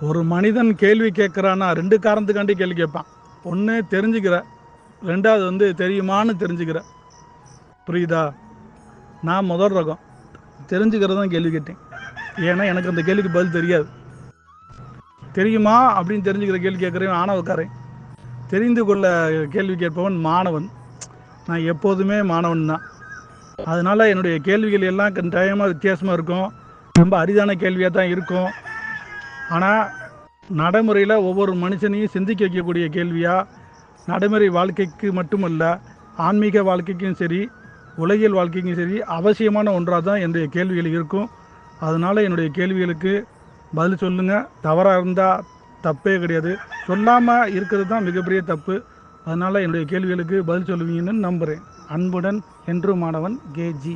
ஒரு மனிதன் கேள்வி கேட்குறான்னா ரெண்டு காரணத்துக்காண்டி கேள்வி கேட்பான். ஒன்று தெரிஞ்சுக்கிற ரெண்டாவது வந்து தெரியுமான்னு தெரிஞ்சுக்கிற. புரியுதா? நான் முதல் ரகம். தெரிஞ்சுக்கிறது தான் கேள்வி கேட்டேன். ஏன்னா எனக்கு அந்த கேள்விக்கு பதில் தெரியாது. தெரியுமா அப்படின்னு தெரிஞ்சுக்கிற கேள்வி கேட்குறேன் ஆணவக்காரன். தெரிந்து கொள்ள கேள்வி கேட்பவன் மாணவன். நான் எப்போதுமே மாணவன் தான். அதனால் என்னுடைய கேள்விகள் எல்லாம் கட்டாயமாக வித்தியாசமாக இருக்கும். ரொம்ப அரிதான கேள்வியாக தான் இருக்கும். ஆனால் நடைமுறையில் ஒவ்வொரு மனுஷனையும் சிந்திக்க வைக்கக்கூடிய கேள்வியாக நடைமுறை வாழ்க்கைக்கு மட்டுமல்ல ஆன்மீக வாழ்க்கைக்கும் சரி உலகியல் வாழ்க்கைக்கும் சரி அவசியமான ஒன்றாக தான் என்னுடைய கேள்விகள் இருக்கும். அதனால் என்னுடைய கேள்விகளுக்கு பதில் சொல்லுங்கள் தவறாக இருந்தால் தப்பே கிடையாது. சொல்லாமல் இருக்கிறது தான் மிகப்பெரிய தப்பு. அதனால் என்னுடைய கேள்விகளுக்கு பதில் சொல்லுவீங்கன்னு நம்புகிறேன் அன்புடன் என்று மாணவன் கேஜி